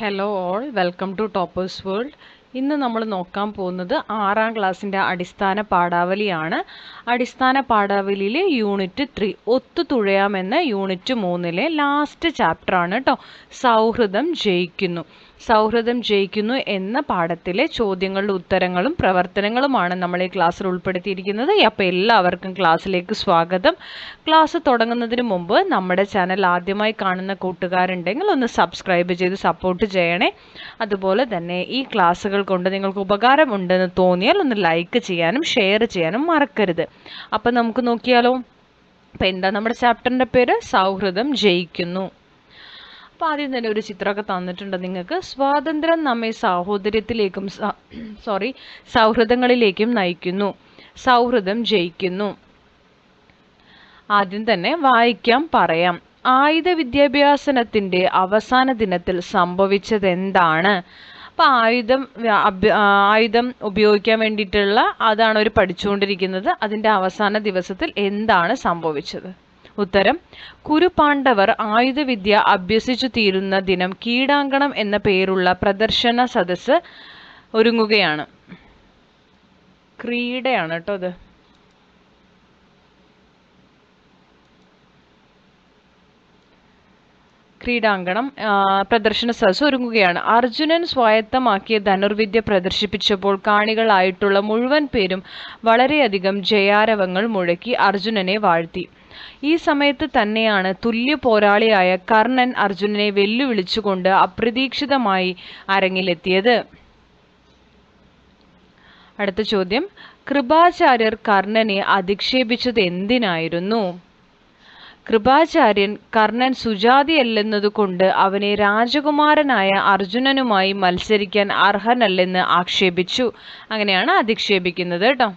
Hello all, welcome to Toppers World. ഇന്ന് നമ്മൾ നോക്കാൻ പോകുന്നത് ആറാം ക്ലാസ്സിന്റെ അടിസ്ഥാന പാഠാവലിയാണ്. അടിസ്ഥാന പാഠാവലിയിലെ യൂണിറ്റ് ത്രീ ഒത്തു തുഴയാമെന്ന യൂണിറ്റ് മൂന്നിലെ ലാസ്റ്റ് ചാപ്റ്ററാണ് കേട്ടോ. സൗഹൃദം ജയിക്കുന്നു. സൗഹൃദം ജയിക്കുന്നു എന്ന പാഠത്തിലെ ചോദ്യങ്ങളുടെ ഉത്തരങ്ങളും പ്രവർത്തനങ്ങളുമാണ് നമ്മൾ ഈ ക്ലാസ്സിൽ ഉൾപ്പെടുത്തിയിരിക്കുന്നത്. അപ്പോൾ എല്ലാവർക്കും ക്ലാസ്സിലേക്ക് സ്വാഗതം. ക്ലാസ് തുടങ്ങുന്നതിന് മുമ്പ് നമ്മുടെ ചാനൽ ആദ്യമായി കാണുന്ന കൂട്ടുകാരുണ്ടെങ്കിൽ ഒന്ന് സബ്സ്ക്രൈബ് ചെയ്ത് സപ്പോർട്ട് ചെയ്യണേ. അതുപോലെ തന്നെ ഈ ക്ലാസ്സുകൾ കൊണ്ട് നിങ്ങൾക്ക് ഉപകാരമുണ്ടെന്ന് തോന്നിയാൽ ഒന്ന് ലൈക്ക് ചെയ്യാനും ഷെയർ ചെയ്യാനും മറക്കരുത്. അപ്പം നമുക്ക് നോക്കിയാലോ? അപ്പം എന്താ നമ്മുടെ ചാപ്റ്ററിന്റെ പേര്? സൗഹൃദം ജയിക്കുന്നു. അപ്പോൾ ആദ്യം തന്നെ ഒരു ചിത്രമൊക്കെ തന്നിട്ടുണ്ട് നിങ്ങൾക്ക്. സ്വാതന്ത്ര്യം നമ്മെ സാഹോദര്യത്തിലേക്കും സോറി സൗഹൃദങ്ങളിലേക്കും നയിക്കുന്നു. സൗഹൃദം ജയിക്കുന്നു. ആദ്യം തന്നെ വായിക്കാം പറയാം. ആയുധ വിദ്യാഭ്യാസനത്തിന്റെ അവസാന ദിനത്തിൽ സംഭവിച്ചത് അപ്പോൾ ആയുധം ആയുധം ഉപയോഗിക്കാൻ വേണ്ടിയിട്ടുള്ള അതാണ് അവർ പഠിച്ചുകൊണ്ടിരിക്കുന്നത്. അതിന്റെ അവസാന ദിവസത്തിൽ എന്താണ് സംഭവിച്ചത്? ഉത്തരം കുരുപാണ്ഡവർ ആയുധവിദ്യ അഭ്യസിച്ചു തീരുന്ന ദിനം കീടാങ്കണം എന്ന പേരുള്ള പ്രദർശന സദസ്സ് ഒരുങ്ങുകയാണ്. ക്രീഡയാണ് കേട്ടോ അത് ക്രീഡാങ്കണം പ്രദർശന സദസ് ഒരുങ്ങുകയാണ്. അർജുനൻ സ്വായത്തമാക്കിയ ധനുർവിദ്യ പ്രദർശിപ്പിച്ചപ്പോൾ കാണികളായിട്ടുള്ള മുഴുവൻ പേരും വളരെയധികം ജയാരവങ്ങൾ മുഴക്കി അർജുനനെ വാഴ്ത്തി. ഈ സമയത്ത് തന്നെയാണ് തുല്യ പോരാളിയായ കർണൻ അർജുനനെ വെല്ലുവിളിച്ചുകൊണ്ട് അപ്രതീക്ഷിതമായി അരങ്ങിലെത്തിയത്. അടുത്ത ചോദ്യം. കൃപാചാര്യർ കർണനെ അധിക്ഷേപിച്ചത് എന്തിനായിരുന്നു? കൃപാചാര്യൻ കർണൻ സുജാതിയല്ലെന്നതുകൊണ്ട് അവനെ രാജകുമാരനായ അർജുനനുമായി മത്സരിക്കാൻ അർഹനല്ലെന്ന് ആക്ഷേപിച്ചു. അങ്ങനെയാണ് അധിക്ഷേപിക്കുന്നത് കേട്ടോ.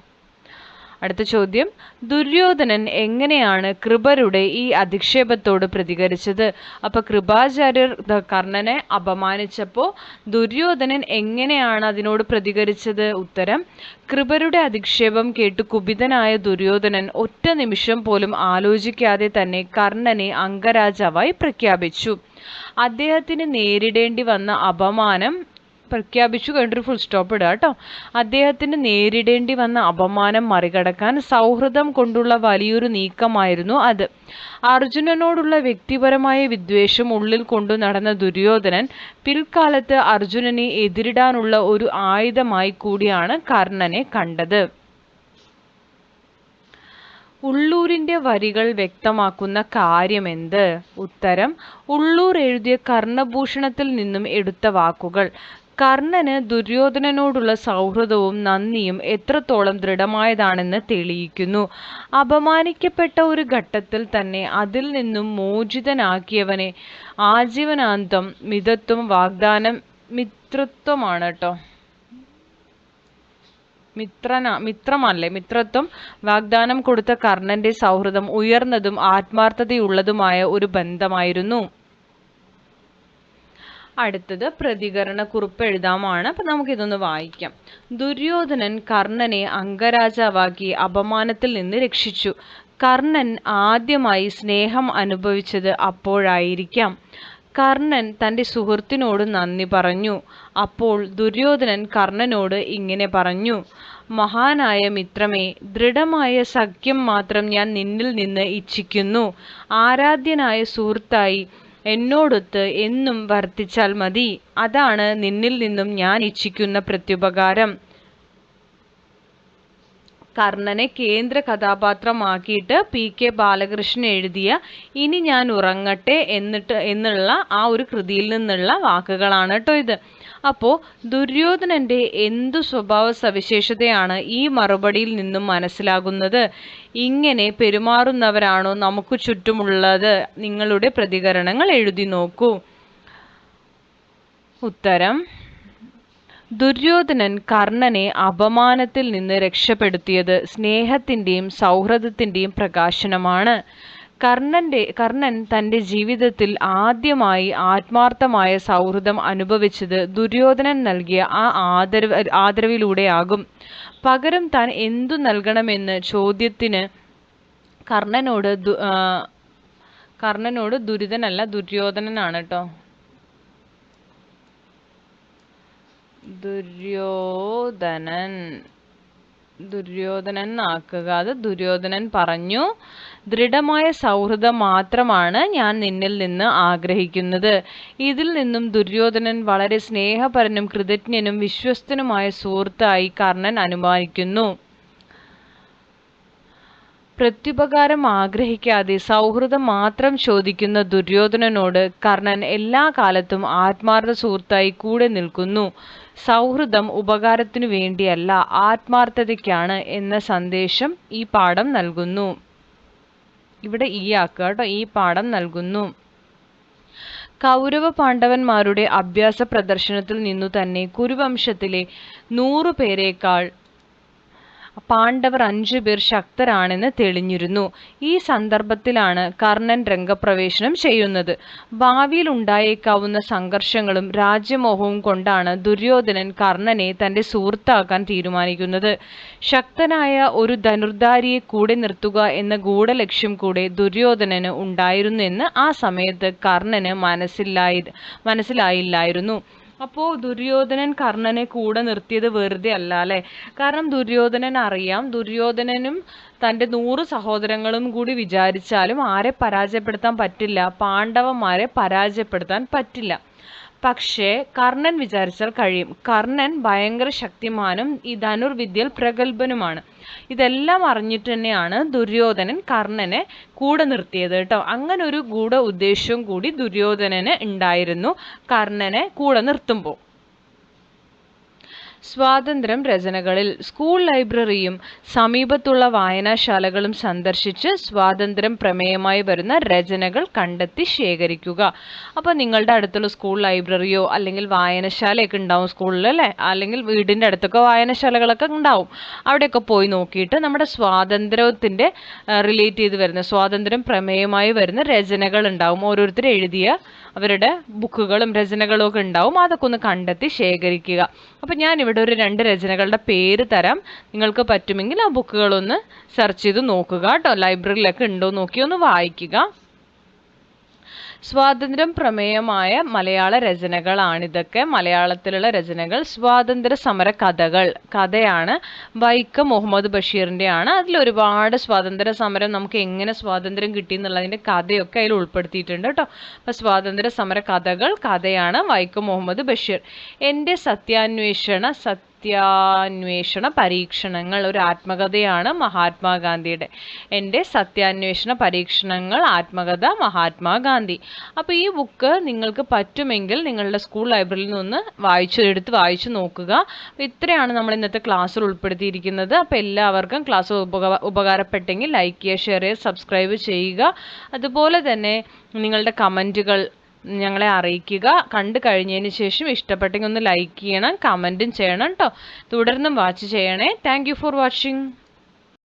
അടുത്ത ചോദ്യം. ദുര്യോധനൻ എങ്ങനെയാണ് കൃപരുടെ ഈ അധിക്ഷേപത്തോട് പ്രതികരിച്ചത്? അപ്പൊ കൃപാചാര്യർ കർണനെ അപമാനിച്ചപ്പോൾ ദുര്യോധനൻ എങ്ങനെയാണ് അതിനോട് പ്രതികരിച്ചത്? ഉത്തരം കൃപരുടെ അധിക്ഷേപം കേട്ട് കുപിതനായ ദുര്യോധനൻ ഒറ്റ നിമിഷം പോലും ആലോചിക്കാതെ തന്നെ കർണനെ അംഗരാജാവായി പ്രഖ്യാപിച്ചു. അദ്ദേഹത്തിന് നേരിടേണ്ടി വന്ന അപമാനം പ്രഖ്യാപിച്ചു കഴിഞ്ഞിട്ട് ഫുൾ സ്റ്റോപ്പ് ഇടുക കേട്ടോ അദ്ദേഹത്തിന് നേരിടേണ്ടി വന്ന അപമാനം മറികടക്കാൻ സൗഹൃദം കൊണ്ടുള്ള വലിയൊരു നീക്കമായിരുന്നു അത്. അർജുനനോടുള്ള വ്യക്തിപരമായ വിദ്വേഷം ഉള്ളിൽ കൊണ്ടു നടന്ന ദുര്യോധനൻ പിൽക്കാലത്ത് അർജുനനെ എതിരിടാനുള്ള ഒരു ആയുധമായി കൂടിയാണ് കർണനെ കണ്ടത്. ഉള്ളൂരിന്റെ വരികൾ വ്യക്തമാക്കുന്ന കാര്യമെന്ത്? ഉത്തരം ഉള്ളൂർ എഴുതിയ കർണഭൂഷണത്തിൽ നിന്നും എടുത്ത വാക്കുകൾ. കർണന് ദുര്യോധനനോടുള്ള സൗഹൃദവും നന്ദിയും എത്രത്തോളം ദൃഢമായതാണെന്ന് തെളിയിക്കുന്നു. അപമാനിക്കപ്പെട്ട ഒരു ഘട്ടത്തിൽ തന്നെ അതിൽ നിന്നും മോചിതനാക്കിയവനെ ആജീവനാന്തം മിതത്വം വാഗ്ദാനം മിത്രത്വമാണ് കേട്ടോ മിത്രന മിത്രമല്ലേ? മിത്രത്വം വാഗ്ദാനം കൊടുത്ത കർണന്റെ സൗഹൃദം ഉയർന്നതും ആത്മാർത്ഥതയുള്ളതുമായ ഒരു ബന്ധമായിരുന്നു. അടുത്തത് പ്രതികരണ കുറിപ്പ് എഴുതാമാണ് അപ്പം നമുക്കിതൊന്ന് വായിക്കാം. ദുര്യോധനൻ കർണനെ അംഗരാജാവാക്കി അപമാനത്തിൽ നിന്ന് രക്ഷിച്ചു. കർണൻ ആദ്യമായി സ്നേഹം അനുഭവിച്ചത് അപ്പോഴായിരിക്കാം. കർണൻ തന്റെ സുഹൃത്തിനോട് നന്ദി പറഞ്ഞു. അപ്പോൾ ദുര്യോധനൻ കർണനോട് ഇങ്ങനെ പറഞ്ഞു. മഹാനായ മിത്രമേ ദൃഢമായ സഖ്യം മാത്രം ഞാൻ നിന്നിൽ നിന്ന് ഇച്ഛിക്കുന്നു. ആരാധ്യനായ സുഹൃത്തായി എന്നോടൊത്ത് എന്നും വർത്തിച്ചാൽ മതി. അതാണ് നിന്നിൽ നിന്നും ഞാൻ ഇച്ഛിക്കുന്ന പ്രത്യുപകാരം. കർണനെ കേന്ദ്ര കഥാപാത്രമാക്കിയിട്ട് പി കെ ബാലകൃഷ്ണൻ എഴുതിയ ഇനി ഞാൻ ഉറങ്ങട്ടെ എന്നിട്ട് എന്നുള്ള ആ ഒരു കൃതിയിൽ നിന്നുള്ള വാക്കുകളാണ് കേട്ടോ ഇത്. അപ്പോൾ ദുര്യോധനന്റെ എന്തു സ്വഭാവ സവിശേഷതയാണ് ഈ മറുപടിയിൽ നിന്നും മനസ്സിലാകുന്നത്? ഇങ്ങനെ പെരുമാറുന്നവരാണോ നമുക്ക് ചുറ്റുമുള്ളത്? നിങ്ങളുടെ പ്രതികരണങ്ങൾ എഴുതി നോക്കൂ. ഉത്തരം ദുര്യോധനൻ കർണനെ അപമാനത്തിൽ നിന്ന് രക്ഷപ്പെടുത്തിയത് സ്നേഹത്തിന്റെയും സൗഹൃദത്തിന്റെയും പ്രകാശനമാണ്. കർണന്റെ കർണൻ തന്റെ ജീവിതത്തിൽ ആദ്യമായി ആത്മാർത്ഥമായ സൗഹൃദം അനുഭവിച്ചത് ദുര്യോധനൻ നൽകിയ ആ ആദരവ് ആദരവിലൂടെയാകും. പകരം താൻ എന്തു നൽകണമെന്ന് ചോദ്യത്തിന് കർണനോട് കർണനോട് ദുരിതനല്ല ദുര്യോധനനാണ് കേട്ടോ ദുര്യോധനൻ ദുര്യോധനൻ ആക്കുക അത് ദുര്യോധനൻ പറഞ്ഞു ദൃഢമായ സൗഹൃദം മാത്രമാണ് ഞാൻ നിന്നിൽ നിന്ന് ആഗ്രഹിക്കുന്നത്. ഇതിൽ നിന്നും ദുര്യോധനൻ വളരെ സ്നേഹപരനും കൃതജ്ഞനും വിശ്വസ്തനുമായ സുഹൃത്തായി കർണൻ അനുമാനിക്കുന്നു. പ്രത്യുപകാരം ആഗ്രഹിക്കാതെ സൗഹൃദം മാത്രം ചോദിക്കുന്ന ദുര്യോധനനോട് കർണൻ എല്ലാ കാലത്തും ആത്മാർത്ഥ സുഹൃത്തായി കൂടെ നിൽക്കുന്നു. സൗഹൃദം ഉപകാരത്തിനു വേണ്ടിയല്ല ആത്മാർത്ഥതയ്ക്കാണ് എന്ന സന്ദേശം ഈ പാഠം നൽകുന്നു. ഇവിടെ ഈ ആക്കുക കേട്ടോ ഈ പാഠം നൽകുന്നു. കൗരവ പാണ്ഡവന്മാരുടെ അഭ്യാസ പ്രദർശനത്തിൽ നിന്നു തന്നെ കുരുവംശത്തിലെ നൂറു പേരേക്കാൾ പാണ്ഡവർ അഞ്ചു പേർ ശക്തരാണെന്ന് തെളിഞ്ഞിരുന്നു. ഈ സന്ദർഭത്തിലാണ് കർണൻ രംഗപ്രവേശനം ചെയ്യുന്നത്. ഭാവിയിൽ ഉണ്ടായേക്കാവുന്ന സംഘർഷങ്ങളും രാജ്യമോഹവും കൊണ്ടാണ് ദുര്യോധനൻ കർണനെ തന്റെ സുഹൃത്താക്കാൻ തീരുമാനിക്കുന്നത്. ശക്തനായ ഒരു ധനുർധാരിയെ കൂടെ നിർത്തുക എന്ന ഗൂഢലക്ഷ്യം കൂടെ ദുര്യോധനന് ഉണ്ടായിരുന്നെന്ന് ആ സമയത്ത് കർണന് മനസ്സിലായി മനസ്സിലായില്ലായിരുന്നു. അപ്പോൾ ദുര്യോധനൻ കർണനെ കൂടെ നിർത്തിയത് വെറുതെ അല്ല അല്ലേ? കാരണം ദുര്യോധനൻ അറിയാം ദുര്യോധനനും തന്റെ നൂറ് സഹോദരങ്ങളും കൂടി വിചാരിച്ചാലും ആരെ പരാജയപ്പെടുത്താൻ പറ്റില്ല പാണ്ഡവന്മാരെ പരാജയപ്പെടുത്താൻ പറ്റില്ല. പക്ഷേ കർണൻ വിചാരിച്ചാൽ കഴിയും. കർണൻ ഭയങ്കര ശക്തിമാനും ഈ ധനുർവിദ്യയിൽ പ്രഗത്ഭനുമാണ്. ഇതെല്ലാം അറിഞ്ഞിട്ട് തന്നെയാണ് ദുര്യോധനൻ കർണനെ കൂടെ നിർത്തിയത് കേട്ടോ. അങ്ങനെ ഒരു ഗൂഢ ഉദ്ദേശവും കൂടി ദുര്യോധനന് ഉണ്ടായിരുന്നു കർണനെ കൂടെ നിർത്തുമ്പോൾ സ്വാതന്ത്ര്യം രചനകളിൽ. സ്കൂൾ ലൈബ്രറിയും സമീപത്തുള്ള വായനാശാലകളും സന്ദർശിച്ച് സ്വാതന്ത്ര്യം പ്രമേയമായി വരുന്ന രചനകൾ കണ്ടെത്തി ശേഖരിക്കുക. അപ്പോൾ നിങ്ങളുടെ അടുത്തുള്ള സ്കൂൾ ലൈബ്രറിയോ അല്ലെങ്കിൽ വായനശാലയൊക്കെ ഉണ്ടാവും സ്കൂളിൽ അല്ലേ? അല്ലെങ്കിൽ വീടിന്റെ അടുത്തൊക്കെ വായനശാലകളൊക്കെ ഉണ്ടാവും. അവിടെയൊക്കെ പോയി നോക്കിയിട്ട് നമ്മുടെ സ്വാതന്ത്ര്യത്തിന്റെ റിലേറ്റ് ചെയ്ത് വരുന്ന സ്വാതന്ത്ര്യം പ്രമേയമായി വരുന്ന രചനകൾ ഉണ്ടാവും. ഓരോരുത്തർ എഴുതിയ അവരുടെ ബുക്കുകളും രചനകളും ഒക്കെ ഉണ്ടാവും. അതൊക്കെ ഒന്ന് കണ്ടെത്തി ശേഖരിക്കുക. അപ്പോൾ ഞാൻ ഇവിടെ ഒരു രണ്ട് രചനകളുടെ പേര് തരാം. നിങ്ങൾക്ക് പറ്റുമെങ്കിൽ ആ ബുക്കുകളൊന്ന് സെർച്ച് ചെയ്ത് നോക്കുക കേട്ടോ. ലൈബ്രറിയിലൊക്കെ ഉണ്ടോ നോക്കി ഒന്ന് വായിക്കുക. സ്വാതന്ത്ര്യം പ്രമേയമായ മലയാള രചനകളാണിതൊക്കെ. മലയാളത്തിലുള്ള രചനകൾ സ്വാതന്ത്ര്യ സമര കഥകൾ കഥയാണ് വൈക്കം മുഹമ്മദ് ബഷീറിന്റെ ആണ് അതിൽ ഒരുപാട് സ്വാതന്ത്ര്യ സമരം നമുക്ക് എങ്ങനെ സ്വാതന്ത്ര്യം കിട്ടി എന്നുള്ളതിന്റെ കഥയൊക്കെ അതിൽ ഉൾപ്പെടുത്തിയിട്ടുണ്ട് കേട്ടോ. അപ്പോൾ സ്വാതന്ത്ര്യ സമര കഥകൾ കഥയാണ് വൈക്കം മുഹമ്മദ് ബഷീർ. എന്റെ സത്യാന്വേഷണ സത്യ സത്യാന്വേഷണ പരീക്ഷണങ്ങൾ ഒരു ആത്മകഥയാണ് മഹാത്മാഗാന്ധിയുടെ. എന്റെ സത്യാന്വേഷണ പരീക്ഷണങ്ങൾ ആത്മകഥ മഹാത്മാഗാന്ധി. അപ്പോൾ ഈ ബുക്ക് നിങ്ങൾക്ക് പറ്റുമെങ്കിൽ നിങ്ങളുടെ സ്കൂൾ ലൈബ്രറിയിൽ നിന്ന് വായിച്ചു എടുത്ത് വായിച്ചു നോക്കുക. ഇത്രയാണ് നമ്മൾ ഇന്നത്തെ ക്ലാസ്സിൽ ഉൾപ്പെടുത്തിയിരിക്കുന്നത്. അപ്പോൾ എല്ലാവർക്കും ക്ലാസ് ഉപക ഉപകാരപ്പെട്ടെങ്കിൽ ലൈക്ക് ചെയ്യുക ഷെയർ ചെയ്യുക സബ്സ്ക്രൈബ് ചെയ്യുക. അതുപോലെ തന്നെ നിങ്ങളുടെ കമന്റുകൾ ഞങ്ങളെ അറിയിക്കുക. കണ്ടു കഴിഞ്ഞതിന് ശേഷം ഇഷ്ടപ്പെട്ടെങ്കിൽ ഒന്ന് ലൈക്ക് ചെയ്യണം കമന്റും ചെയ്യണം കേട്ടോ തുടർന്നും വാച്ച് ചെയ്യണേ. Thank for watching